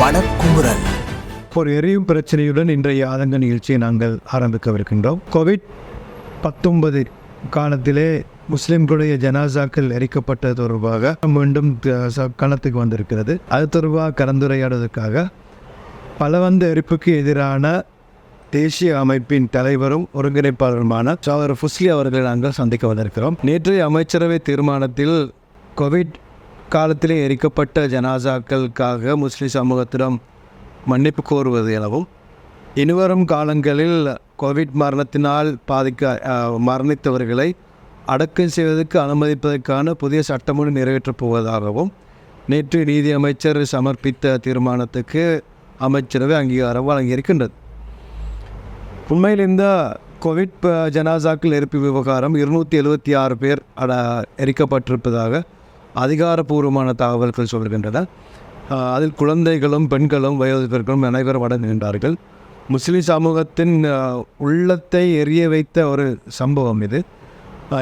மனக்குமுறல் ஒரு எரியும் பிரச்சனையுடன் இன்றைய ஆதங்க நிகழ்ச்சியை நாங்கள் ஆரம்பிக்கவிருக்கின்றோம் கோவிட் பத்தொன்பது காலத்திலே முஸ்லிம்களுடைய ஜனாசாக்கள் எரிக்கப்பட்டது தொடர்பாக மீண்டும் கணத்துக்கு ச- வந்திருக்கிறது. அது தொடர்பாக கலந்துரையாடுவதற்காக பலவந்த எரிப்புக்கு எதிரான தேசிய அமைப்பின் தலைவரும் ஒருங்கிணைப்பாளருமான சகோதரர் ஃபுஸ்லி அவர்களை நாங்கள் சந்திக்க வந்திருக்கிறோம். நேற்றைய அமைச்சரவை தீர்மானத்தில் கோவிட் காலத்திலே எரிக்கப்பட்ட ஜனாசாக்களுக்காக முஸ்லிம் சமூகத்திடம் மன்னிப்பு கோருவது எனவும் இனிவரும் காலங்களில் கோவிட் மரணத்தினால் பாதிக்க மரணித்தவர்களை அடக்கம் செய்வதற்கு அனுமதிப்பதற்கான புதிய சட்டமொழி நிறைவேற்றப் போவதாகவும் நேற்று நீதி அமைச்சர் சமர்ப்பித்த தீர்மானத்துக்கு அமைச்சரவை அங்கீகாரம் வழங்கியிருக்கின்றது. உண்மையில் இந்த கோவிட் ப- ஜனாசாக்கள் எரிப்பு விவகாரம் இருநூற்றி எழுபத்தி ஆறு பேர் அட எரிக்கப்பட்டிருப்பதாக அதிகாரப்பூர்வமான தகவல்கள் சொல்கின்றன. அதில் குழந்தைகளும் பெண்களும் வயோதிபர்களும் அனைவரும் அடங்குகின்றார்கள் முஸ்லிம் சமூகத்தின் உள்ளத்தை எரிய வைத்த ஒரு சம்பவம் இது.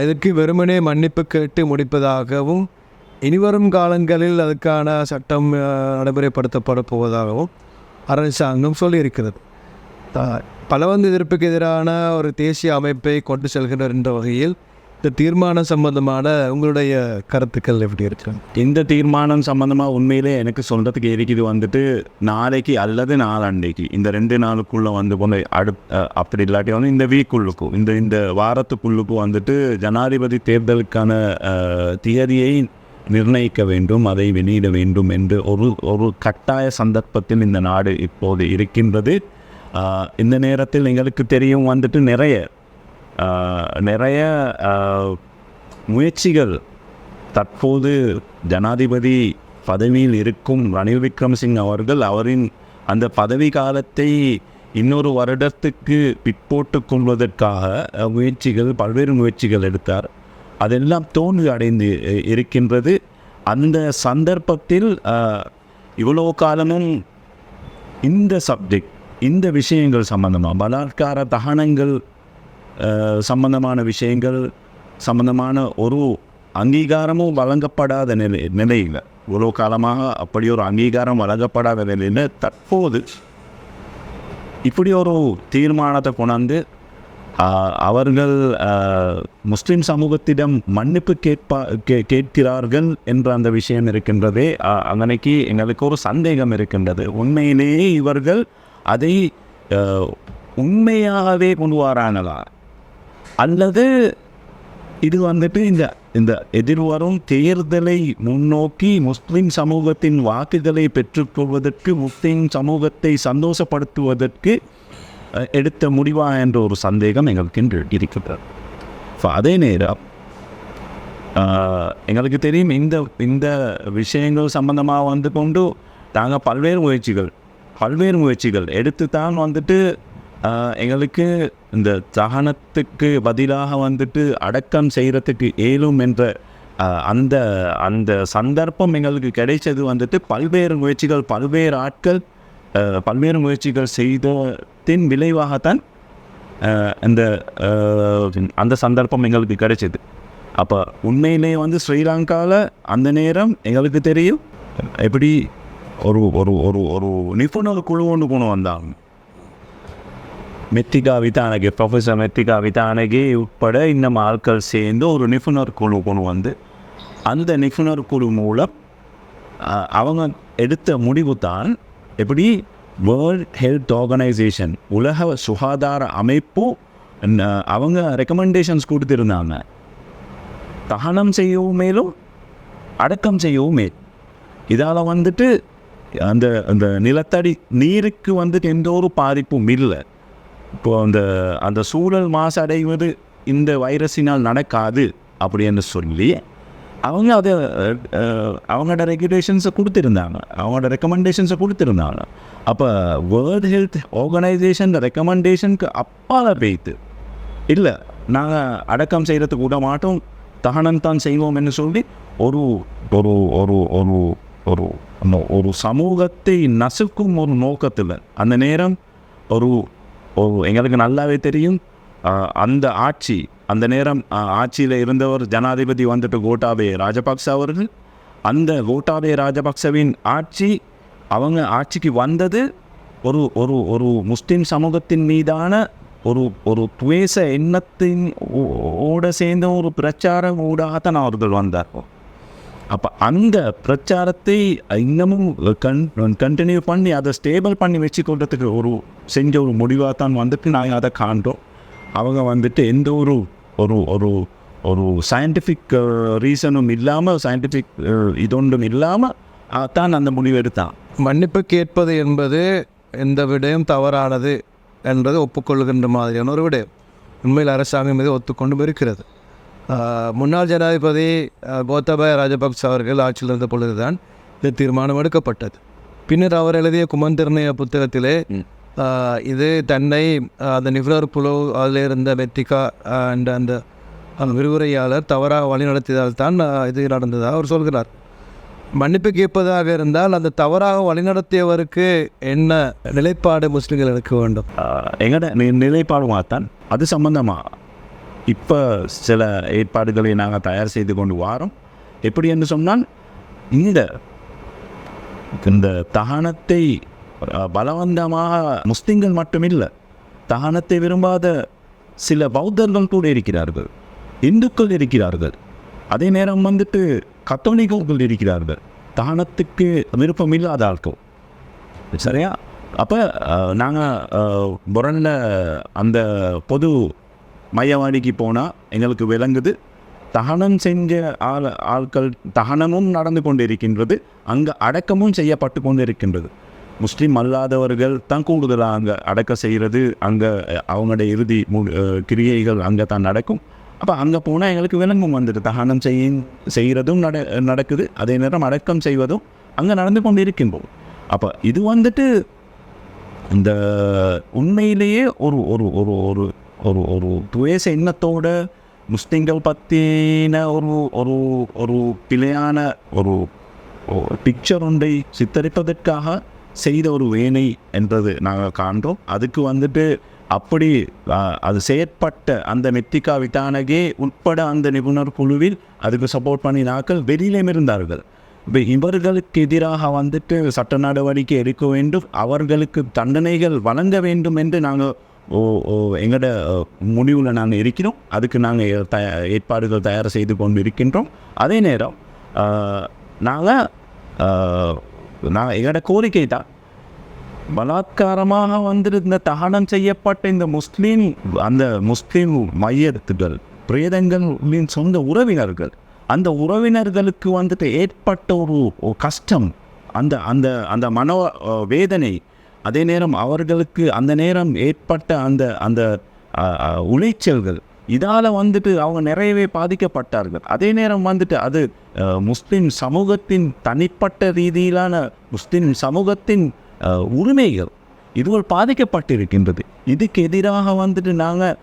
இதற்கு வெறுமனே மன்னிப்பு கேட்டு முடிப்பதாகவும் இனிவரும் காலங்களில் அதுக்கான சட்டம் நடைமுறைப்படுத்தப்பட போவதாகவும் அரசாங்கம் சொல்லியிருக்கிறது. பலவந்து எதிர்ப்புக்கு எதிரான ஒரு தேசிய அமைப்பை கொண்டு செல்கின்ற என்ற வகையில் இந்த தீர்மானம் சம்பந்தமான உங்களுடைய கருத்துக்கள் எப்படி இருக்கு? இந்த தீர்மானம் சம்மந்தமாக உண்மையிலே எனக்கு சொல்கிறதுக்கு இருக்குது வந்துட்டு நாளைக்கு அல்லது நாளாண்டைக்கு இந்த ரெண்டு நாளுக்குள்ளே வந்து போன அடு அப்படி இல்லாட்டி வந்து இந்த வீக்குள்ளுக்கும் இந்த இந்த வாரத்துக்குள்ளுக்கும் வந்துட்டு ஜனாதிபதி தேர்தலுக்கான தியதியை நிர்ணயிக்க வேண்டும் அதை வெளியிட வேண்டும் என்று ஒரு ஒரு கட்டாய சந்தர்ப்பத்தில் இந்த நாடு இப்போது இருக்கின்றது. இந்த நேரத்தில் எங்களுக்கு தெரியும் வந்துட்டு நிறைய நிறைய முயற்சிகள் தற்போது ஜனாதிபதி பதவியில் இருக்கும் ரணில் விக்ரமசிங் அவர்கள் அவரின் அந்த பதவி காலத்தை இன்னொரு வருடத்துக்கு பிற்போட்டு கொள்வதற்காக முயற்சிகள் பல்வேறு முயற்சிகள் எடுத்தார். அதெல்லாம் தோல்வி அடைந்து இருக்கின்றது. அந்த சந்தர்ப்பத்தில் இவ்வளோ காலமும் இந்த சப்ஜெக்ட் இந்த விஷயங்கள் சம்பந்தமாக பலாத்கார தகனங்கள் சம்பந்தமான விஷயங்கள் சம்பந்தமான ஒரு அங்கீகாரமும் வழங்கப்படாத நிலை நிலையில். இவ்வளோ காலமாக அப்படி ஒரு அங்கீகாரம் வழங்கப்படாத நிலையில் தற்போது இப்படி ஒரு தீர்மானத்தை கொண்டாந்து அவர்கள் முஸ்லீம் சமூகத்திடம் மன்னிப்பு கேட்பா கே கேட்கிறார்கள் என்ற அந்த விஷயம் இருக்கின்றதே ஆஹ், அங்கனைக்கு எங்களுக்கு ஒரு சந்தேகம் இருக்கின்றது. உண்மையிலேயே இவர்கள் அதை உண்மையாகவே கொண்டு வராங்களா அல்லது இது வந்துட்டு இந்த இந்த எதிர்வரும் தேர்தலை முன்னோக்கி முஸ்லிம் சமூகத்தின் வாக்குகளை பெற்றுக்கொள்வதற்கு முஸ்லிம் சமூகத்தை சந்தோஷப்படுத்துவதற்கு எடுத்த முடிவா என்ற ஒரு சந்தேகம் எங்களுக்கு இன்று இருக்கிறது. ஸோ அதே நேரம் எங்களுக்கு தெரியும் இந்த இந்த விஷயங்கள் சம்பந்தமாக வந்து கொண்டு நாங்கள் பல்வேறு முயற்சிகள் பல்வேறு முயற்சிகள் எடுத்து தான் வந்துட்டு எங்களுக்கு இந்த தகனத்துக்கு பதிலாக வந்துட்டு அடக்கம் செய்கிறதுக்கு ஏலும் என்ற அந்த அந்த சந்தர்ப்பம் எங்களுக்கு கிடைச்சது வந்துட்டு பல்வேறு முயற்சிகள் பல்வேறு ஆட்கள் பல்வேறு முயற்சிகள் செய்ததின் விளைவாகத்தான் இந்த அந்த அந்த சந்தர்ப்பம் எங்களுக்கு கிடைச்சது. அப்போ உண்மையிலே வந்து ஸ்ரீலங்காவில் அந்த நேரம் எங்களுக்கு தெரியும். எப்படி ஒரு ஒரு ஒரு ஒரு நிபுணர் குழு ஒன்று கொண்டு வந்தாங்க. மெத்திகா விதானகி ப்ரொஃபஸர் மெத்திகா விதானகி உட்பட இன்னும் ஆட்கள் சேர்ந்து ஒரு நிபுணர் குழு கொண்டு வந்து அந்த நிபுணர் குழு மூலம் அவங்க எடுத்த முடிவு தான் எப்படி வேர்ல்ட் ஹெல்த் ஆர்கனைசேஷன் உலக சுகாதார அமைப்பும் அவங்க ரெக்கமெண்டேஷன்ஸ் கொடுத்துருந்தாங்க தகனம் செய்யவும் மேலும் அடக்கம் செய்யவும் மேல் இதால் வந்துட்டு அந்த அந்த நிலத்தடி நீருக்கு வந்துட்டு எந்த ஒரு பாதிப்பும் இல்லை இப்போ அந்த அந்த சூழல் மாசடைவது இந்த வைரஸினால் நடக்காது அப்படின்னு சொல்லி அவங்க அதை அவங்களோட ரெகுலேஷன்ஸை கொடுத்துருந்தாங்க. அவங்களோட ரெக்கமெண்டேஷன்ஸை கொடுத்துருந்தாங்க. அப்போ வேர்ல்ட் ஹெல்த் ஆர்கனைசேஷன் ரெக்கமெண்டேஷனுக்கு அப்பால போய்த்து இல்லை நாங்கள் அடக்கம் செய்கிறதுக்கு விட மாட்டோம். தகனம் தான் செய்வோம்னு சொல்லி ஒரு ஒரு ஒரு ஒரு ஒரு ஒரு சமூகத்தை நசுக்கும் ஒரு நோக்கத்தில் அந்த நேரம் ஒரு ஓ எங்களுக்கு நல்லாவே தெரியும். அந்த ஆட்சி அந்த நேரம் ஆட்சியில் இருந்தவர் ஜனாதிபதி வந்துட்டு கோட்டாபே ராஜபக்ச அவர்கள். அந்த கோட்டாபே ராஜபக்சவின் ஆட்சி அவங்க ஆட்சிக்கு வந்தது ஒரு ஒரு ஒரு முஸ்லீம் சமூகத்தின் மீதான ஒரு ஒரு துவேச எண்ணத்தின் ஓ- ஓட சேர்ந்த ஒரு பிரச்சார ஊடாகத்தான் அவர்கள் வந்தார்கள். அப்போ அந்த பிரச்சாரத்தை இன்னமும் கன் கண்டினியூ பண்ணி அதை ஸ்டேபிள் பண்ணி வச்சுக்கொள்றதுக்கு ஒரு செஞ்ச ஒரு முடிவாக தான் வந்துட்டு நாங்கள் அதை காண்றோம். அவங்க வந்துட்டு எந்த ஒரு ஒரு ஒரு ஒரு சயின்டிஃபிக் ரீசனும் இல்லாமல் சயின்டிஃபிக் இதொன்றும் இல்லாமல் தான் அந்த முடிவு எடுத்தான். மன்னிப்பு கேட்பது என்பது எந்த விடயம் தவறானது என்பதை ஒப்புக்கொள்கின்ற மாதிரியான ஒரு விடயம். உண்மையில் அரசாங்கம் இதை ஒத்துக்கொண்டும் இருக்கிறது முன்னாள் ஜனாதிபதி கோத்தபாய ராஜபக்ச அவர்கள் ஆட்சியில் இருந்த பொழுதுதான் இந்த தீர்மானம் எடுக்கப்பட்டது. பின்னர் அவர் எழுதிய குமந்திரணைய புத்தகத்திலே இது தன்னை அந்த நிபுணர் குழு அதில் இருந்த வெத்திகா என்ற அந்த அந்த விரிவுரையாளர் தவறாக வழிநடத்தியதால் தான் இது நடந்ததாக அவர் சொல்கிறார். மன்னிப்பு கேட்பதாக இருந்தால் அந்த தவறாக வழிநடத்தியவருக்கு என்ன நிலைப்பாடு முஸ்லிம்கள் எடுக்க வேண்டும்? எங்கட நிலைப்பாடு மாத்தான் அது சம்பந்தமாக இப்போ சில ஏற்பாடுகளை நாங்கள் தயார் செய்து கொண்டு வாரோம். எப்படி என்று சொன்னால் இந்த இந்த தகனத்தை பலவந்தமாக முஸ்லிம்கள் மட்டுமில்லை தகனத்தை விரும்பாத சில பௌத்தர்கள் கூட இருக்கிறார்கள் இந்துக்கள் இருக்கிறார்கள். அதே நேரம் வந்துட்டு கத்தோலிக்கர்கள் இருக்கிறார்கள். தகனத்துக்கு விருப்பம் இல்லாத ஆட்கள். சரியா? அப்போ நாங்கள் புரனில் அந்த பொது மையவாடிக்கு போனால் எங்களுக்கு விளங்குது. தகனம் செஞ்ச ஆள் ஆட்கள் தகனமும் நடந்து கொண்டு இருக்கின்றது அங்கே அடக்கமும் செய்யப்பட்டு கொண்டு இருக்கின்றது முஸ்லீம் அல்லாதவர்கள் தான் கூடுதலாக அங்கே அடக்க செய்கிறது. அங்கே அவங்களுடைய இறுதி மு கிரியைகள் அங்கே தான் நடக்கும். அப்போ அங்கே போனால் எங்களுக்கு விளங்கும் வந்துட்டு. தகனம் செய்ய செய்கிறதும் நட நடக்குது. அதே நேரம் அடக்கம் செய்வதும் அங்கே நடந்து கொண்டு இருக்கின்றோம் அப்போ இது வந்துட்டு இந்த உண்மையிலேயே ஒரு ஒரு ஒரு ஒரு ஒரு ஒரு துவேச எண்ணத்தோட முஸ்லீம்கள் பற்றின ஒரு ஒரு ஒரு பிழையான ஒரு பிக்சர் ஒன்றை சித்தரிப்பதற்காக செய்த ஒரு வேலை என்றது நாங்கள் காண்றோம். அதுக்கு வந்துட்டு அப்படி அது செயற்பட்ட அந்த மெத்திகா விட்டானகே உட்பட அந்த நிபுணர் குழுவில் அதுக்கு சப்போர்ட் பண்ணினாக்கள் வெளியிலும் இருந்தார்கள். இப்போ இவர்களுக்கு எதிராக வந்துட்டு சட்ட நடவடிக்கை எடுக்க வேண்டும். அவர்களுக்கு தண்டனைகள் வழங்க வேண்டும் என்று நாங்கள் எங்களோட முடிவில் நாங்கள் இருக்கிறோம். அதுக்கு நாங்கள் த ஏற்பாடுகள் தயார் செய்து கொண்டு இருக்கின்றோம் அதே நேரம் நாங்கள் நான் எங்களோட கோரிக்கை தான். பலாத்காரமாக வந்திருந்த தகனம் செய்யப்பட்ட இந்த முஸ்லீம் அந்த முஸ்லீம் மையத்துகள் பிரேதங்களின் சொந்த உறவினர்கள் அந்த உறவினர்களுக்கு வந்துட்டு ஏற்பட்ட ஒரு கஷ்டம். அந்த அந்த அந்த மனோ வேதனை அதே நேரம் அவர்களுக்கு அந்த நேரம் ஏற்பட்ட அந்த அந்த உளைச்சல்கள் இதால் வந்துட்டு அவங்க நிறையவே பாதிக்கப்பட்டார்கள். அதே நேரம் வந்துட்டு அது முஸ்லீம் முஸ்லிம் சமூகத்தின் தனிப்பட்ட ரீதியிலான முஸ்லிம் சமூகத்தின் உரிமைகள் இதுவள் பாதிக்கப்பட்டிருக்கின்றது. இதுக்கு எதிராக வந்துட்டு நாங்கள்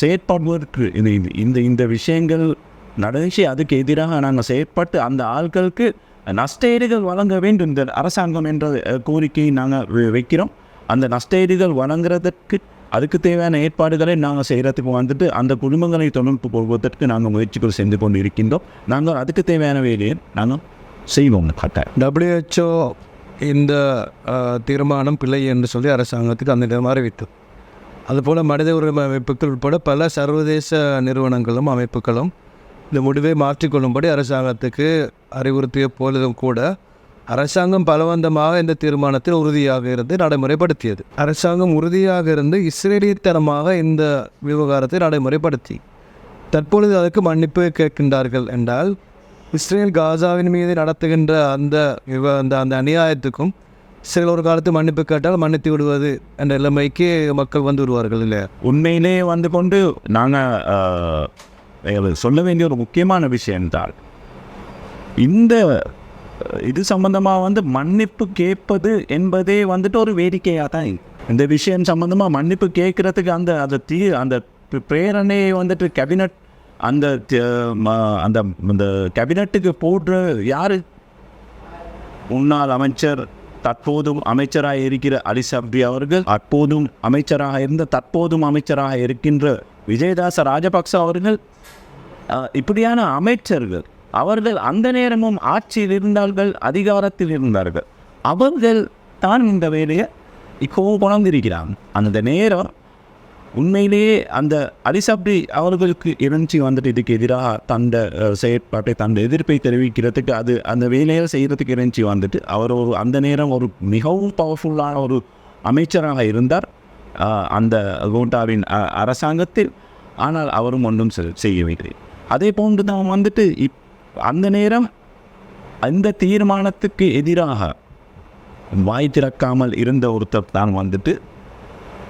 செயற்படுவதற்கு இந்த இந்த- இந்த இந்த விஷயங்கள் நடந்துச்சு. அதுக்கு எதிராக நாங்கள் செயற்பட்டு அந்த ஆட்களுக்கு நஷ்டஈடுகள் வழங்க வேண்டும் இந்த அரசாங்கம் என்ற கோரிக்கையை நாங்கள் வைக்கிறோம். அந்த நஷ்டஈடுகள் வழங்குறதற்கு அதுக்கு தேவையான ஏற்பாடுகளை நாங்கள் செய்கிறதுக்கு வந்துட்டு அந்த குடும்பங்களை தொடர்பு கொள்வதற்கு நாங்கள் முயற்சிகள் செஞ்சு கொண்டு இருக்கின்றோம் நாங்கள் அதுக்கு தேவையான வேலையை நாங்கள் செய்வோம். கட்டாயம் டபிள்யூஹெச்ஓ இந்த தீர்மானம் பிள்ளை என்று சொல்லி அரசாங்கத்துக்கு அந்த நேரம் அறிவித்தது. அதுபோல் மனித உரிமை அமைப்புகள் உட்பட பல சர்வதேச நிறுவனங்களும் அமைப்புகளும் இந்த முடிவை மாற்றிக்கொள்ளும்படி அரசாங்கத்துக்கு அறிவுறுத்திய போதிலும் கூட அரசாங்கம் பலவந்தமாக இந்த தீர்மானத்தில் உறுதியாக இருந்து நடைமுறைப்படுத்தியது. அரசாங்கம் உறுதியாக இருந்து இஸ்ரேலியத்தனமாக இந்த விவகாரத்தை நடைமுறைப்படுத்தி தற்பொழுது அதற்கு மன்னிப்பு கேட்கின்றார்கள் என்றால் இஸ்ரேல் காசாவின் மீது நடத்துகின்ற அந்த விவ அந்த அந்த அநியாயத்துக்கும் சில ஒரு காலத்து மன்னிப்பு கேட்டால் மன்னித்து விடுவது என்ற நிலைமைக்கு மக்கள் வந்து விடுவார்கள் இல்லையா? உண்மையிலே வந்து கொண்டு நாங்கள் சொல்ல வேண்டிய ஒரு முக்கியமான விஷயம் என்றால் இந்த இது சம்பந்தமாக வந்து மன்னிப்பு கேட்பது என்பதே வந்துட்டு ஒரு வேடிக்கையாக தான் இந்த விஷயம் சம்பந்தமாக மன்னிப்பு கேட்குறதுக்கு அந்த அந்த தீ அந்த பிரேரணையை வந்துட்டு கேபினட் அந்த அந்த இந்த கேபினட்டுக்கு போடுற யார்? முன்னாள் அமைச்சர் தற்போதும் அமைச்சராக இருக்கிற அலி சப்ரி அவர்கள் அப்போதும் அமைச்சராக இருந்த தற்போதும் அமைச்சராக இருக்கின்ற விஜயதாச ராஜபக்ச அவர்கள் இப்படியான அமைச்சர்கள் அவர்கள் அந்த நேரமும் ஆட்சியில் இருந்தார்கள் அதிகாரத்தில் இருந்தார்கள். அவர்கள் தான் இந்த வேலையை இப்போவும் கொண்டிருக்கிறாங்க அந்த நேரம் உண்மையிலேயே அந்த அலிசப்டி அவர்களுக்கு இணைஞ்சி வந்துட்டு இதுக்கு எதிராக தந்த செயற்பாட்டை தந்த எதிர்ப்பை தெரிவிக்கிறதுக்கு அது அந்த வேலையை செய்கிறதுக்கு இணைஞ்சி வந்துட்டு அவர் ஒரு அந்த நேரம் ஒரு மிகவும் பவர்ஃபுல்லான ஒரு அமைச்சராக இருந்தார். அந்த கோட்டாவின் அரசாங்கத்தில். ஆனால் அவரும் ஒன்றும் செ- செய்யவில்லை. அதே போன்று தான் வந்துட்டு இப் அந்த நேரம் அந்த தீர்மானத்துக்கு எதிராக வாய் திறக்காமல் இருந்த ஒருத்தர் தான் வந்துட்டு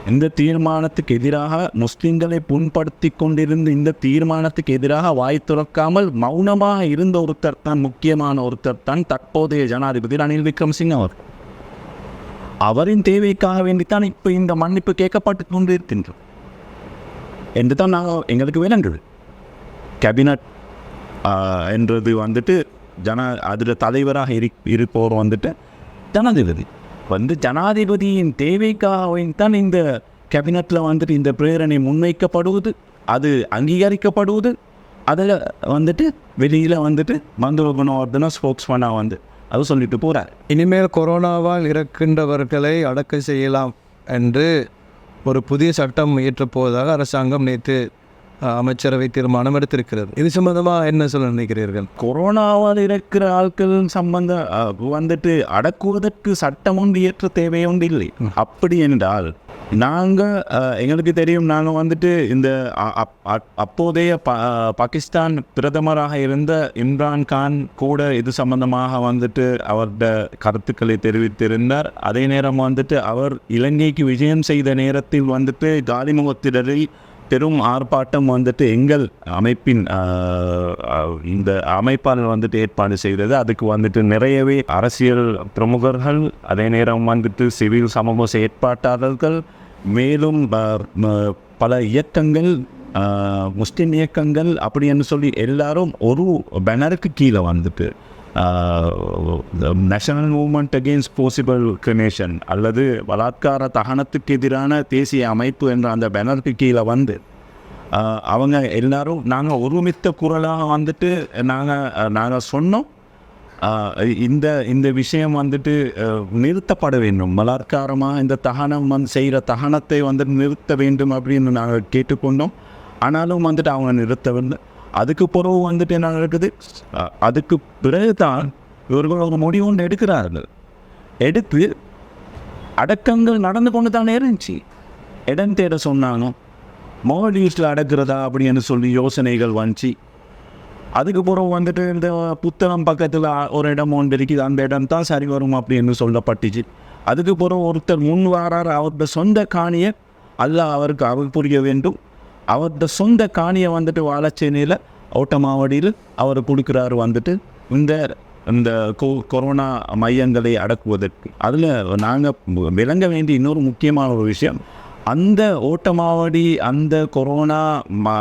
இந்த தீர்மானத்துக்கு எதிராக முஸ்லிம்களை புண்படுத்தி கொண்டிருந்த இந்த தீர்மானத்துக்கு எதிராக வாய் திறக்காமல் மௌனமாக இருந்த ஒருத்தர் தான் முக்கியமான ஒருத்தர் தான் தற்போதைய ஜனாதிபதி ரணில் விக்ரம்சிங் அவர். அவரின் தேவைக்காக வேண்டித்தான் இப்போ இந்த மன்னிப்பு கேட்கப்பட்டு கொண்டிருக்கின்றோம் என்று தான் நாங்கள் எங்களுக்கு விளங்குது கேபினட் uh, என்றது வந்துட்டு ஜன அதில் தலைவராக இரு இருப்பவர் வந்துட்டு ஜனாதிபதி. வந்து ஜனாதிபதியின் தேவைக்காக தான் இந்த கேபினட்டில் வந்துட்டு இந்த பிரேரணை முன்வைக்கப்படுவது அது அங்கீகரிக்கப்படுவது அதில் வந்துட்டு வெளியில் வந்துட்டு மந்தோபனவர்தன ஸ்போக்ஸ் பண்ணால் வந்து அது சொல்லிட்டு போகிறார் இனிமேல் கொரோனாவால் இறக்கின்றவர்களை அடக்கம் செய்யலாம் என்று ஒரு புதிய சட்டம் இயற்றப் போவதாக அரசாங்கம் நேற்று அமைச்சரவை தீர்மானம் எடுத்திருக்கிறது. இது சம்பந்தமாக என்ன சொல்ல நினைக்கிறீர்கள்? கொரோனாவால் இருக்கிற ஆட்கள் சம்பந்த வந்துட்டு அடக்குவதற்கு சட்டம் ஒன்று ஏற்ற தேவை ஒன்று இல்லை. அப்படி என்றால் நாங்கள் எங்களுக்கு தெரியும் நாங்கள் வந்துட்டு இந்த அப்போதைய பா பாகிஸ்தான் பிரதமராக இருந்த இம்ரான் கான் கூட இது சம்பந்தமாக வந்துட்டு அவருடைய கருத்துக்களை தெரிவித்திருந்தார். அதே நேரம் வந்துட்டு அவர் இலங்கைக்கு விஜயம் செய்த நேரத்தில் வந்துட்டு காலிமுகத்திடரில் பெரும் ஆர்ப்பாட்டம் வந்துட்டு எங்கள் அமைப்பின் இந்த அமைப்பாளர் வந்துட்டு ஏற்பாடு செய்தது. அதுக்கு வந்துட்டு நிறையவே அரசியல் பிரமுகர்கள் அதே நேரம் வந்துட்டு சிவில் சமூக செயற்பாட்டாளர்கள் மேலும் பல இயக்கங்கள் முஸ்லீம் இயக்கங்கள் அப்படின்னு சொல்லி எல்லாரும் ஒரு பேனருக்கு கீழே வந்துட்டு national movement against forcible cremation அல்லது பலாத்கார தகனத்துக்கு எதிரான தேசிய அமைப்பு என்ற அந்த பேனருக்கு கீழே வந்து அவங்க எல்லாரும் நாங்கள் ஒருமித்த குரலாக வந்துட்டு நாங்கள் நாங்கள் சொன்னோம். இந்த இந்த விஷயம் வந்துட்டு நிறுத்தப்பட வேண்டும். பலாத்காரமாக இந்த தகனம் வந்து செய்கிற தகனத்தை வந்துட்டு நிறுத்த வேண்டும் அப்படின்னு நாங்கள் கேட்டுக்கொண்டோம். ஆனாலும் வந்துட்டு அவங்க நிறுத்தவில்லை. அதுக்கு பிறகு வந்துட்டு என்ன நடக்குது? அதுக்கு பிறகு தான் இவர்கள் ஒரு முடிவு ஒன்று எடுக்கிறார்கள். எடுத்து அடக்கங்கள் நடந்து கொண்டு தானே இருந்துச்சு. இடம் தேட சொன்னாங்க மால்டீவ்ஸில் அடக்கிறதா அப்படின்னு சொல்லி யோசனைகள் வந்துச்சு. அதுக்கு பிறகு வந்துட்டு இந்த புத்தகம் பக்கத்தில் ஒரு இடம் ஒன்று இருக்குது அந்த இடம் தான் சரி வரும் அப்படின்னு சொல்லப்பட்டுச்சு. அதுக்கு பிறகு ஒருத்தர் முன் வாரார் அவருடைய சொந்த காணியை அல்ல அவருக்கு அவர் புரிய வேண்டும். அவருடைய சொந்த காணியை வந்துட்டு வாழச்சேனியில் ஓட்டமாவடியில் அவர் கொடுக்குறாரு வந்துட்டு இந்த இந்த கொ கொரோனா மையங்களை அடக்குவதற்கு. அதில் நாங்கள் விளங்க வேண்டிய இன்னொரு முக்கியமான ஒரு விஷயம் அந்த ஓட்டமாவடி அந்த கொரோனா ம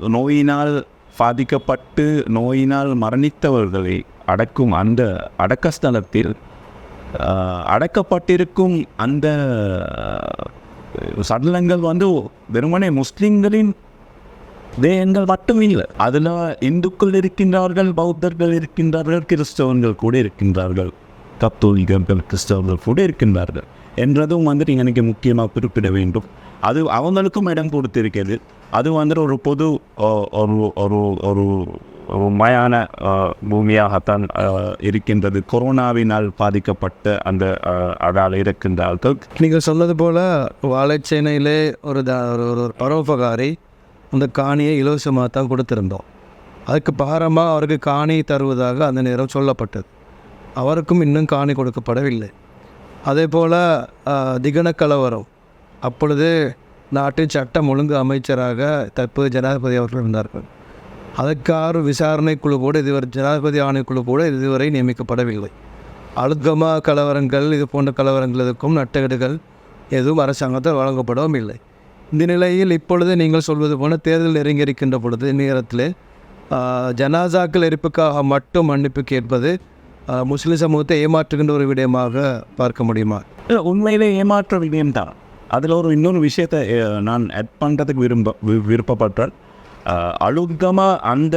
நோயினால் பாதிக்கப்பட்டு நோயினால் மரணித்தவர்களை அடக்கும் அந்த அடக்கஸ்தலத்தில் ஸ்தலத்தில் அடக்கப்பட்டிருக்கும் அந்த சடலங்கள் வந்து வெறுமனே முஸ்லீம்களின் தேயங்கள் மட்டும் இல்லை அதில் இந்துக்கள் இருக்கின்றார்கள் பௌத்தர்கள் இருக்கின்றார்கள் கிறிஸ்தவர்கள் கூட இருக்கின்றார்கள் கத்தோலிகர்கள் கிறிஸ்தவர்கள் கூட இருக்கின்றார்கள் என்றதும் வந்துட்டு எனக்கு முக்கியமாக குறிப்பிட வேண்டும். அது அவங்களுக்கும் இடம் கொடுத்திருக்கிறது. அது வந்துட்டு ஒரு பொது ஒரு ஒரு ஒரு மயான பூமியாகத்தான் இருக்கின்றது. கொரோனாவினால் பாதிக்கப்பட்ட அந்த அதால் இருக்கின்ற ஆட்கள் நீங்கள் சொன்னது போல் வாழைச்சேனையிலே ஒரு த ஒரு ஒரு ஒரு பரோபகாரி அந்த காணியை இலவசமாக தான் கொடுத்திருந்தோம். அதுக்கு பாரமாக அவருக்கு காணி தருவதாக அந்த நேரம் சொல்லப்பட்டது. அவருக்கும் இன்னும் காணி கொடுக்கப்படவில்லை. அதே போல் திகன கலவரம். அப்பொழுது நாட்டின் சட்டம் ஒழுங்கு அமைச்சராக தற்போது ஜனாதிபதி அவர்கள் இருந்தார்கள். அதற்காக விசாரணை குழு கூட இதுவரை ஜனாதிபதி ஆணைக்குழு கூட இதுவரை நியமிக்கப்படவில்லை. அழுத்தமா கலவரங்கள் இது போன்ற கலவரங்களுக்கும் நட்டகடுகள் எதுவும் அரசாங்கத்தால் வழங்கப்படவும் இல்லை. இந்த நிலையில் இப்பொழுது நீங்கள் சொல்வது போல தேர்தல் நெருங்கி இருக்கின்ற பொழுது நேரத்தில் ஜனாசாக்கள் எரிப்புக்காக மட்டும் மன்னிப்பு கேட்பது முஸ்லிம் சமூகத்தை ஏமாற்றுகின்ற ஒரு விடயமாக பார்க்க முடியுமா? உண்மையிலே ஏமாற்ற விடயம் தான் அதில் ஒரு இன்னொரு விஷயத்தை நான் ஆட் பண்ணுறதுக்கு விரும்ப வி- அழுத்தமாக அந்த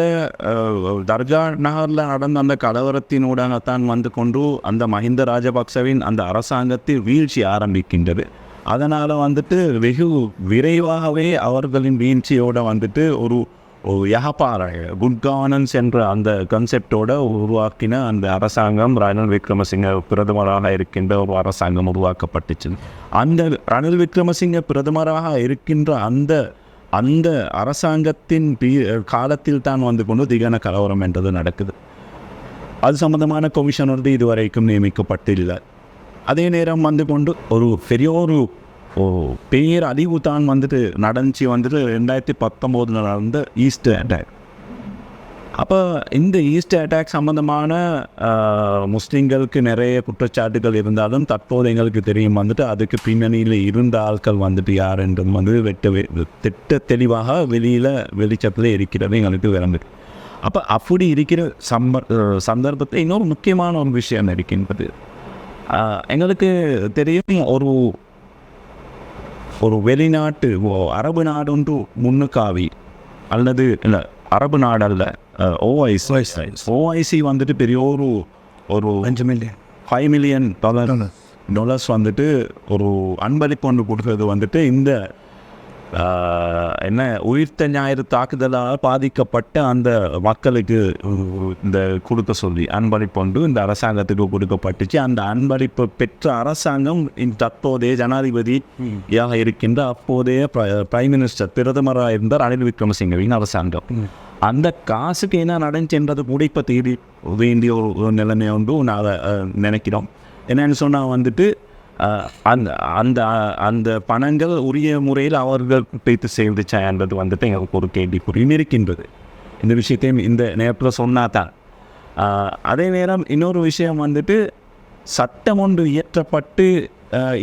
தர்கா நகரில் நடந்த அந்த கலவரத்தினூடாகத்தான் வந்து கொண்டு அந்த மஹிந்த ராஜபக்சவின் அந்த அரசாங்கத்தில் வீழ்ச்சி ஆரம்பிக்கின்றது. அதனால் வந்துட்டு வெகு விரைவாகவே அவர்களின் வீழ்ச்சியோடு வந்துட்டு ஒரு ஒரு யகப்பார குட் கவர்னன்ஸ் என்ற அந்த கன்செப்டோட உருவாக்கின அந்த அரசாங்கம் ரணில் விக்ரமசிங்க பிரதமராக இருக்கின்ற ஒரு அரசாங்கம் உருவாக்கப்பட்டுச்சு. அந்த ரணில் விக்ரமசிங்க பிரதமராக இருக்கின்ற அந்த அந்த அரசாங்கத்தின் பீ காலத்தில் தான் வந்து கொண்டு திகன கலவரம் என்றது நடக்குது. அது சம்பந்தமான கமிஷன் வந்து இதுவரைக்கும் நியமிக்கப்பட்டில்லை. அதே நேரம் வந்து கொண்டு ஒரு பெரிய ஒரு ஓ பேர் அழிவு தான் வந்துட்டு நடந்துச்சு வந்துட்டு ரெண்டாயிரத்தி பத்தொம்போதில் நடந்த ஈஸ்ட் அட்டாக் அப்போ இந்த ஈஸ்ட் அட்டாக் சம்மந்தமான முஸ்லீம்களுக்கு நிறைய குற்றச்சாட்டுகள் இருந்தாலும் தற்போது எங்களுக்கு தெரியும். வந்துட்டு அதுக்கு பின்னணியில் இருந்த ஆட்கள் வந்துட்டு யார் என்றும் வந்து வெட்ட திட்ட தெளிவாக வெளியில் வெளிச்சத்தில் இருக்கிறது எங்களுக்கு விளங்குது அப்போ அப்படி இருக்கிற சம்ப சந்தர்ப்பத்தில் இன்னொரு முக்கியமான ஒரு விஷயம் இருக்கின்றது. எங்களுக்கு தெரியும் ஒரு ஒரு வெளிநாட்டு ஓ அரபு நாடு ஒன்று முன்னுக்காவி அல்லது இல்லை அரபு நாடு அல்ல ஓஐசி ஓஐசி வந்துட்டு பெரிய ஒரு ஒரு அஞ்சு million five million dollar dollars வந்துட்டு ஒரு அன்பளிப்பு ஒன்று கொடுத்தது வந்துட்டு இந்த என்ன உயிர்த்த ஞாயிறு தாக்குதலால் பாதிக்கப்பட்ட அந்த மக்களுக்கு இந்த கொடுக்க சொல்லி அன்பளிப்பு ஒன்று இந்த அரசாங்கத்துக்கு கொடுக்கப்பட்டுச்சு. அந்த அன்பளிப்பு பெற்ற அரசாங்கம் தற்போதைய ஜனாதிபதியாக இருக்கின்ற அப்போதைய பிர- பிரைம் மினிஸ்டர் பிரதமராக இருந்தார் ரணில் விக்ரமசிங்கவின் அரசாங்கம். அந்த காசுக்கு என்ன நடந்துச்சுன்றது கூட இப்போ தேடி வேண்டிய ஒரு நிலைமை உண்டு நாங்கள் நினைக்கிறோம். என்னன்னு சொன்னால் வந்துட்டு அந்த அந்த அந்த பணங்கள் உரிய முறையில் அவர்கள் பேத்து சேர்ந்துச்சா என்பது வந்துட்டு எங்களுக்கு ஒரு கேள்விக்குறியும் இருக்கின்றது. இந்த விஷயத்தையும் இந்த நேரத்தில் சொன்னா தான் அதே நேரம் இன்னொரு விஷயம் வந்துட்டு சட்டம் ஒன்று இயற்றப்பட்டு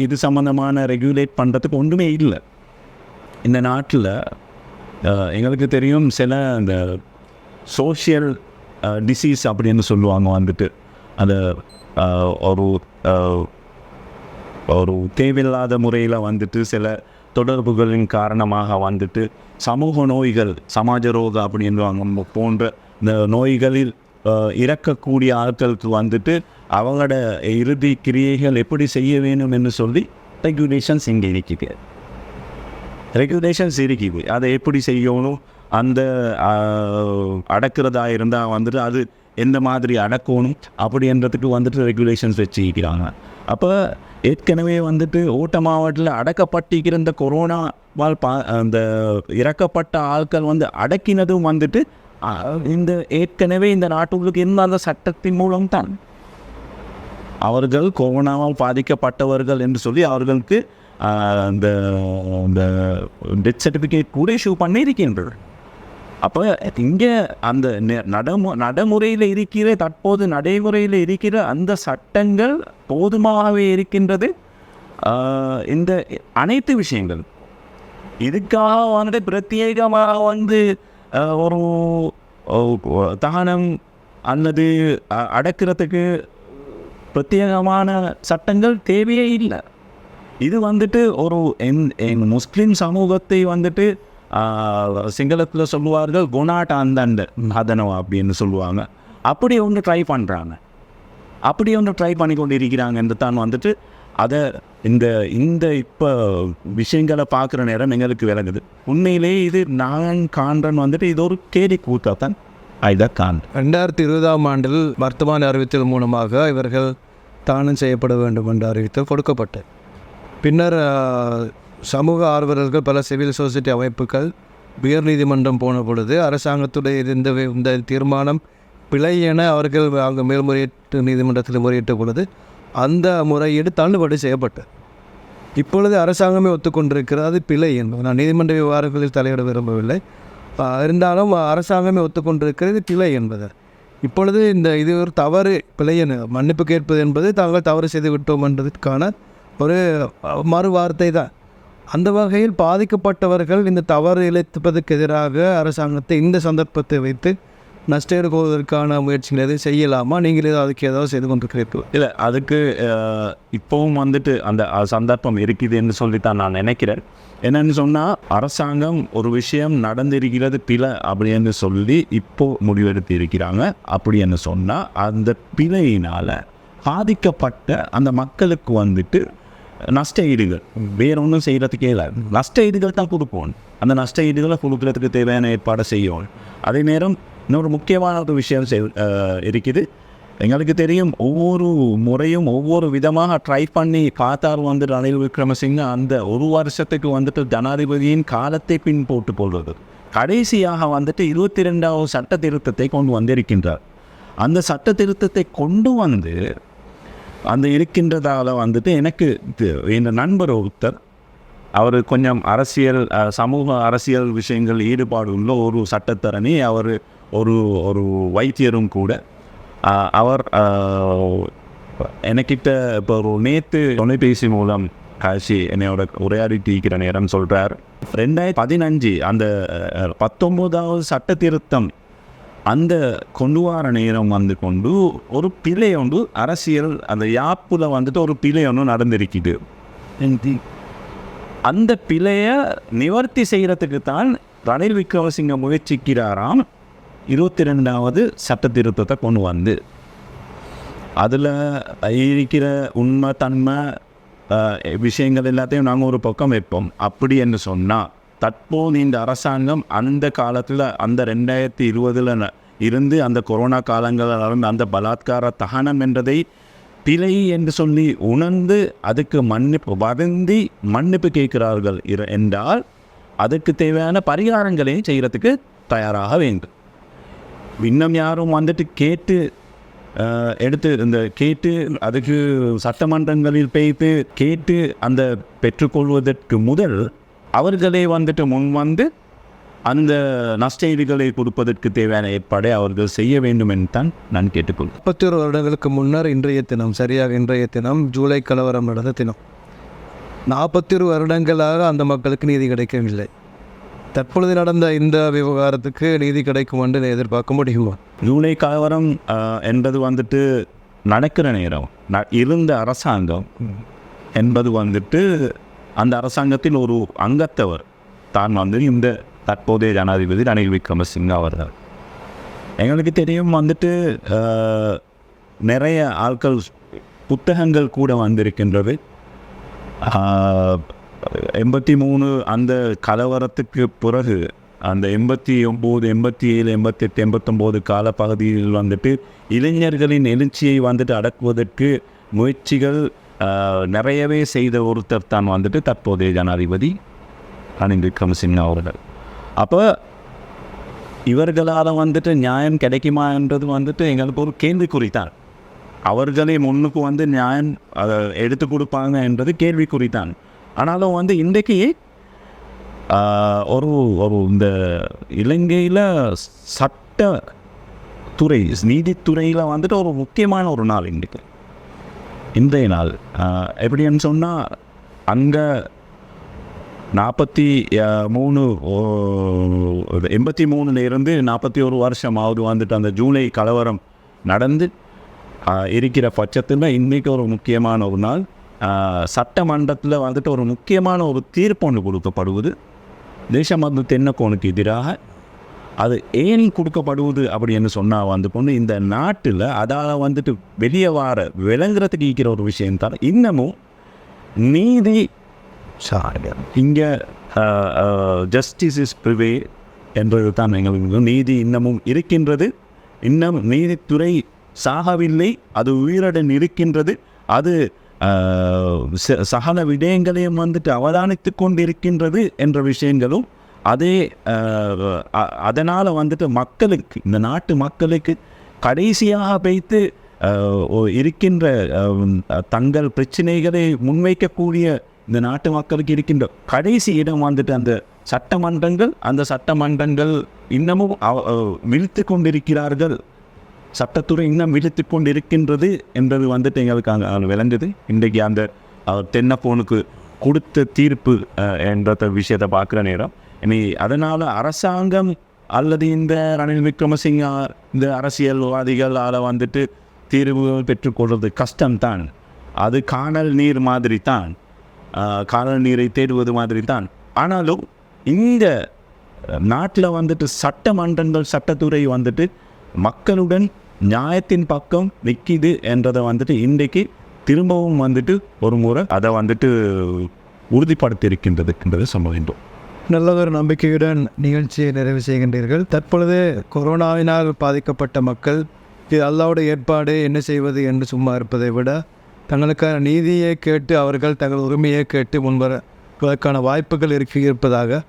இது சம்மந்தமான ரெகுலேட் பண்ணுறதுக்கு ஒன்றுமே இல்லை. இந்த நாட்டில் எங்களுக்கு தெரியும் சில இந்த சோஷியல் டிசீஸ் அப்படின்னு சொல்லுவாங்க வந்துட்டு. அந்த ஒரு ஒரு தேவையில்லாத முறையில் வந்துட்டு சில தொடர்புகளின் காரணமாக வந்துட்டு சமூக நோய்கள் சமாஜ ரோக அப்படின்வாங்க போன்ற இந்த நோய்களில் இறக்கக்கூடிய ஆட்களுக்கு வந்துட்டு அவங்களோட இறுதி கிரியைகள் எப்படி செய்ய வேணும் என்று சொல்லி ரெகுலேஷன்ஸ் இங்கே இருக்குது. ரெகுலேஷன்ஸ் இருக்குது. அதை எப்படி செய்யணும்? அந்த அடக்கிறதா இருந்தால் வந்துட்டு அது எந்த மாதிரி அடக்கணும்? அப்படின்றதுக்கு வந்துட்டு ரெகுலேஷன்ஸ் வச்சுக்கிறாங்க அப்போ ஏற்கனவே வந்துட்டு ஓட்ட மாவட்டத்தில் அடக்கப்பட்டிருக்கிற இந்த கொரோனாவால் பா அந்த இறக்கப்பட்ட ஆட்கள் வந்து அடக்கினதும் வந்துட்டு இந்த ஏற்கனவே இந்த நாட்டுகளுக்கு இருந்த அந்த சட்டத்தின் மூலம் தான் அவர்கள் கொரோனாவால் பாதிக்கப்பட்டவர்கள் என்று சொல்லி அவர்களுக்கு அந்த அந்த டெத் சர்டிஃபிகேட் கூட இஷ்யூ பண்ணியிருக்கின்றனர். அப்போ இங்கே அந்த நடமு நடைமுறையில் இருக்கிற தற்போது நடைமுறையில் இருக்கிற அந்த சட்டங்கள் போதுமாகவே இருக்கின்றது இந்த அனைத்து விஷயங்கள் இதுக்காக வந்துட்டு பிரத்யேகமாக வந்து ஒரு தானம் அல்லது அ- அடக்கிறதுக்கு பிரத்யேகமான சட்டங்கள் தேவையே இல்லை. இது வந்துட்டு ஒரு என் என் முஸ்லீம் சமூகத்தை வந்துட்டு சிங்களத்தில் சொல்லுவார்கள் குணாட் அந்தண்ட அதனோ அப்படின்னு சொல்லுவாங்க. அப்படி அவங்க ட்ரை பண்ணுறாங்க அப்படி அவங்க ட்ரை பண்ணி கொண்டு இருக்கிறாங்கன்னு தான் வந்துட்டு அதை இந்த இந்த இப்போ விஷயங்களை பார்க்குற நேரம் எங்களுக்கு விளங்குது. உண்மையிலேயே இது நான் காண்றன் வந்துட்டு இது ஒரு கேடி கூத்தாக தான் இதை காண்றேன் ரெண்டாயிரத்தி இருபதாம் ஆண்டில் வர்த்தமான அறிவித்தல் மூலமாக இவர்கள் தானம் செய்யப்பட வேண்டும் என்ற அறிவித்தல் கொடுக்கப்பட்டது. பின்னர் சமூக ஆர்வலர்கள் பல சிவில் சொசைட்டி அமைப்புகள் உயர் நீதிமன்றம் போன பொழுது அரசாங்கத்துடைய இருந்த இந்த இந்த தீர்மானம் பிழை என அவர்கள் அங்கே மேல்முறையீட்டு நீதிமன்றத்தில் முறையிட்ட பொழுது அந்த முறையீடு தள்ளுபடி செய்யப்பட்டது. இப்பொழுது அரசாங்கமே ஒத்துக்கொண்டிருக்கிறது அது பிழை என்பது. நான் நீதிமன்ற விவகாரங்களில் தலையிட விரும்பவில்லை. இருந்தாலும் அரசாங்கமே ஒத்துக்கொண்டிருக்கிறது பிழை என்பது. இப்பொழுது இந்த இது ஒரு தவறு பிழை என மன்னிப்பு கேட்பது என்பது தாங்கள் தவறு செய்து விட்டோம் என்பதற்கான ஒரு மறுவார்த்தை மறு வார்த்தை தான். அந்த வகையில் பாதிக்கப்பட்டவர்கள் இந்த தவறு இழைப்பதற்கு எதிராக அரசாங்கத்தை இந்த சந்தர்ப்பத்தை வைத்து நஷ்டம் போவதற்கான முயற்சிகள் எதுவும் செய்யலாமா? நீங்கள் ஏதோ அதுக்கு ஏதாவது செய்து கொண்டிருக்கிறீர்கள்? இல்லை அதுக்கு இப்போவும் வந்துட்டு அந்த சந்தர்ப்பம் இருக்குதுன்னு சொல்லித்தான் நான் நினைக்கிறேன். என்னன்னு சொன்னால் அரசாங்கம் ஒரு விஷயம் நடந்திருக்கிறது பிழை அப்படின்னு சொல்லி இப்போ முடிவெடுத்து இருக்கிறாங்க அப்படின்னு சொன்னால் அந்த பிழையினால் பாதிக்கப்பட்ட அந்த மக்களுக்கு வந்துட்டு நஷ்ட ஈடுகள் வேற ஒன்றும் செய்கிறதுக்கே இல்லை. நஷ்ட ஈடுகள் தான் கொடுப்போம். அந்த நஷ்ட ஈடுகளை கொடுக்கறதுக்கு தேவையான ஏற்பாடை செய்யும் அதே நேரம் இன்னொரு முக்கியமான ஒரு விஷயம் செய் இருக்குது. எங்களுக்கு தெரியும் ஒவ்வொரு முறையும் ஒவ்வொரு விதமாக ட்ரை பண்ணி பார்த்தார் வந்து ரணில் விக்ரமசிங்க அந்த ஒரு வருஷத்துக்கு வந்துட்டு ஜனாதிபதியின் காலத்தை பின் போட்டு கொள்வது. கடைசியாக வந்துட்டு இருபத்தி ரெண்டாவது சட்ட திருத்தத்தை கொண்டு வந்திருக்கின்றார். அந்த சட்ட திருத்தத்தை கொண்டு வந்து அந்த இருக்கின்றதால வந்துட்டு எனக்கு இந்த என் நண்பர் ஒருத்தர் அவர் கொஞ்சம் அரசியல் சமூக அரசியல் விஷயங்கள் ஈடுபாடு உள்ள ஒரு சட்டத்தரணி அவர் ஒரு ஒரு வைத்தியரும் கூட. அவர் எனக்கிட்ட இப்போ ஒரு நேற்று தொலைபேசி மூலம் காசி என்னையோட உரையாடிட்டிருக்கிற நேரம் சொல்கிறார் ரெண்டாயிரத்தி பதினஞ்சு அந்த பத்தொம்போதாவது சட்ட திருத்தம் அந்த கொண்டு வர நேரம் வந்து கொண்டு ஒரு பிழை ஒன்று அரசியல் அந்த யாப்புல வந்துட்டு ஒரு பிழை ஒன்று நடந்திருக்குது. அந்த பிழையை நிவர்த்தி செய்கிறதுக்கு தான் ரணில் விக்ரமசிங்க முயற்சிக்கிறாராம். இருபத்தி ரெண்டாவது சட்ட திருத்தத்தை கொண்டு வந்து. அதில் இருக்கிற உண்மை தன்மை விஷயங்கள் எல்லாத்தையும் நாங்கள் ஒரு பக்கம் வைப்போம். அப்படி என்று சொன்னால் தற்போது இந்த அரசாங்கம் அந்த காலத்தில் அந்த ரெண்டாயிரத்தி இருபதில் இருந்து அந்த கொரோனா காலங்களில் நடந்த அந்த பலாத்கார தகனம் என்றதை பிழை என்று சொல்லி உணர்ந்து அதுக்கு மன்னிப்பு வருந்தி மன்னிப்பு கேட்கிறார்கள் இர- என்றால் அதுக்கு தேவையான பரிகாரங்களையும் செய்கிறதுக்கு தயாராக வேண்டும். இன்னும் யாரும் வந்துட்டு கேட்டு எடுத்து இந்த கேட்டு அதுக்கு சட்டமன்றங்களில் போய்த்து கேட்டு அந்த பெற்றுக்கொள்வதற்கு முதல் அவர்களே வந்துட்டு முன் வந்து அந்த நஷ்டஈடுகளை கொடுப்பதற்கு தேவையான ஏற்பாடை அவர்கள் செய்ய வேண்டும் என்று தான் நான் கேட்டுக்கொள்கிறேன் முப்பத்தி ஒரு வருடங்களுக்கு முன்னர் இன்றைய தினம் சரியாக இன்றைய தினம் ஜூலை கலவரம் நடந்த தினம். நாற்பத்தி ஒரு வருடங்களாக அந்த மக்களுக்கு நீதி கிடைக்கவில்லை. தற்பொழுது நடந்த இந்த விவகாரத்துக்கு நீதி கிடைக்கும் என்று எதிர்பார்க்க முடியுமா? ஜூலை கலவரம் என்பது வந்துட்டு நடக்கிற நேரம். இருந்த அரசாங்கம் என்பது வந்துட்டு அந்த அரசாங்கத்தில் ஒரு அங்கத்தவர் தான் வந்து இந்த தற்போதைய ஜனாதிபதி ரணில் விக்ரமசிங்க அவர்கள். எங்களுக்கு தெரியும் வந்துட்டு நிறைய ஆட்கள் புத்தகங்கள் கூட வந்திருக்கின்றது. எண்பத்தி மூணு அந்த கலவரத்துக்கு பிறகு அந்த எண்பத்தி ஒம்பது எண்பத்தி ஏழு எண்பத்தெட்டு எண்பத்தொம்போது காலப்பகுதியில் வந்துட்டு இளைஞர்களின் எழுச்சியை வந்துட்டு அடக்குவதற்கு முயற்சிகள் நிறையவே செய்த ஒருத்தர் தான் வந்துட்டு தற்போதைய ஜனாதிபதி ரணில் விக்ரமசிங்க அவர்கள். அப்போ இவர்களால் வந்துட்டு நியாயம் கிடைக்குமா என்றது வந்துட்டு எங்களுக்கு ஒரு கேள்விக்குறி தான். அவர்களே முன்னுக்கு வந்து நியாயம் அதை எடுத்து கொடுப்பாங்க என்றது கேள்விக்குறி தான். ஆனாலும் வந்து இன்றைக்கு ஒரு ஒரு இந்த இலங்கையில் சட்ட துறை நீதித்துறையில் வந்துட்டு ஒரு முக்கியமான ஒரு நாள் இன்றைக்கு. இன்றைய நாள். எப்படின்னு சொன்னால் அங்கே நாற்பத்தி மூணு ஓ- எண்பத்தி மூணுலேருந்து நாற்பத்தி ஒரு வருஷம் ஆகுது வந்துட்டு அந்த ஜூலை கலவரம் நடந்து இருக்கிற பட்சத்தில் இன்றைக்கு ஒரு முக்கியமான ஒரு நாள். சட்டமன்றத்தில் வந்துட்டு ஒரு முக்கியமான ஒரு தீர்ப்பு ஒன்று கொடுக்கப்படுவது தேசமந்து தென்னக்கோனுக்கு எதிராக அது ஏன் கொடுக்கப்படுவது அப்படின்னு சொன்னால் வந்து கொண்டு இந்த நாட்டில் அதால் வந்துட்டு வெளியே வார விளங்குறதுக்கு இருக்கிற ஒரு விஷயம் தான். இன்னமும் நீதி இங்கே ஜஸ்டிஸ் இஸ் ப்ரிவே என்பது தான் எங்களுக்கு நீதி இன்னமும் இருக்கின்றது. இன்னும் நீதித்துறை சாகவில்லை அது உயிருடன் இருக்கின்றது. அது சகல விடயங்களையும் வந்துட்டு அவதானித்து கொண்டிருக்கின்றது என்ற விஷயங்களும் அதே அதனால் வந்துட்டு மக்களுக்கு இந்த நாட்டு மக்களுக்கு கடைசியாக வைத்து இருக்கின்ற தங்கள் பிரச்சனைகளை முன்வைக்கக்கூடிய இந்த நாட்டு மக்களுக்கு இருக்கின்ற கடைசி இடம் வந்துட்டு அந்த சட்டமன்றங்கள் அந்த சட்டமன்றங்கள் இன்னமும் விழித்து கொண்டிருக்கிறார்கள். சட்டத்துறை இன்னும் விழித்து கொண்டிருக்கின்றது என்பது வந்துட்டு எங்களுக்கு அங்கே விளைஞ்சது இன்றைக்கு அந்த தென்னப்போனுக்கு கொடுத்த தீர்ப்பு என்ற விஷயத்தை பார்க்குற நேரம். இனி அதனால் அரசாங்கம் அல்லது இந்த ரணில் விக்ரமசிங்கா இந்த அரசியல்வாதிகளால் வந்துட்டு தீர்வு பெற்றுக்கொள்வது கஷ்டம்தான் அது காணல் நீர் மாதிரி தான். காணல் நீரை தேடுவது மாதிரி தான். ஆனாலும் இந்த நாட்டில் வந்துட்டு சட்டமன்றங்கள் சட்டத்துறை வந்துட்டு மக்களுடன் நியாயத்தின் பக்கம் நிற்கிது என்றதை வந்துட்டு இன்றைக்கு திரும்பவும் வந்துட்டு ஒரு முறை அதை வந்துட்டு உறுதிப்படுத்தியிருக்கின்றது என்பதை சம்பவம் நல்லதொரு நம்பிக்கையுடன் நிகழ்ச்சியை நிறைவு செய்கின்றீர்கள். தற்பொழுது கொரோனாவினால் பாதிக்கப்பட்ட மக்கள் இது அல்லாவோட ஏற்பாடு என்ன செய்வது என்று சும்மா இருப்பதை விட தங்களுக்கான நீதியை கேட்டு அவர்கள் தங்கள் உரிமையை கேட்டு முன்வரக்கான வாய்ப்புகள் இருக்கு இருப்பதாக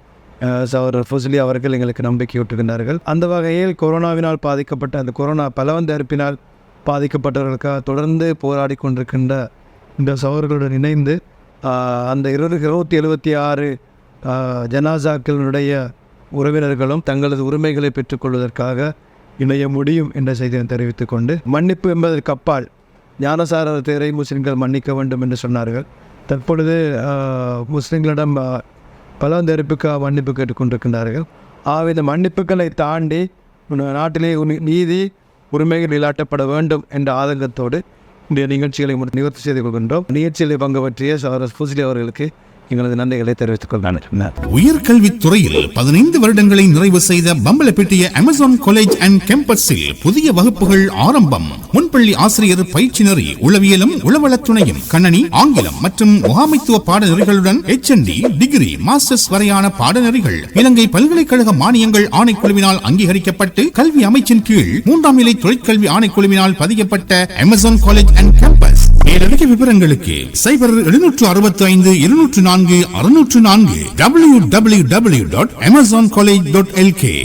அஹ், ஃபுஸ்லி அவர்கள் எங்களுக்கு நம்பிக்கையூட்டுகின்றார்கள் அந்த வகையில் கொரோனாவினால் பாதிக்கப்பட்ட அந்த கொரோனா பலவந்த அறுப்பினால் பாதிக்கப்பட்டவர்களுக்காக தொடர்ந்து போராடி கொண்டிருக்கின்ற இந்த சவர்களுடன் இணைந்து அந்த இருபது இருபத்தி எழுபத்தி ஆறு ஜனாசாக்களினுடைய உறவினர்களும் தங்களது உரிமைகளை பெற்றுக்கொள்வதற்காக இணைய முடியும் என்ற செய்தியை தெரிவித்துக் கொண்டு மன்னிப்பு என்பதற்கு அப்பால் ஞானசார தேரை முஸ்லிம்கள் மன்னிக்க வேண்டும் என்று சொன்னார்கள். தற்பொழுது முஸ்லீம்களிடம் முஸ்லிம்களிடம் ஆஹ், மன்னிப்பு கேட்டுக்கொண்டிருக்கின்றார்கள். ஆக இந்த மன்னிப்புகளை தாண்டி நாட்டிலே நீதி உரிமைகள் நிலாட்டப்பட வேண்டும் என்ற ஆதங்கத்தோடு இந்த நிகழ்ச்சிகளை நிவர்த்தி செய்து கொள்கின்றோம். நிகழ்ச்சிகளை பங்கு பற்றிய சகோதரர் ஃபுஸ்லி அவர்களுக்கு எங்களது நன்றிகளை தெரிவித்துக் கொள்கிறேன் உயர்கல்வித்துறையில் பதினைந்து வருடங்களை நிறைவு செய்த பம்பலப்பிட்டிய அமேசான் காலேஜ் அண்ட் கேம்பஸில் புதிய வகுப்புகள் ஆரம்பம். முன்பள்ளி ஆசிரியர் பயிற்சி நெறி உளவியலும் உளவளத்துணையும் கணனி ஆங்கிலம் மற்றும் முகாமைத்துவ பாடநெறிகளுடன் HND டிகிரி மாஸ்டர்ஸ் வரையான பாடநெறிகள் இலங்கை பல்கலைக்கழக மானியங்கள் ஆணைக்குழுவினால் அங்கீகரிக்கப்பட்டு கல்வி அமைச்சின் கீழ் மூன்றாம் நிலை தொழிற்கல்வி ஆணைக்குழுவினால் பதியப்பட்ட அமேசான் காலேஜ் அண்ட் கேம்பஸ் மேலதிக விவரங்களுக்கு சைபர் எழுநூற்று அறுபத்தி ஐந்து இருநூற்று நான்கு அறுநூற்று நான்கு W W W dot Amazon college dot LK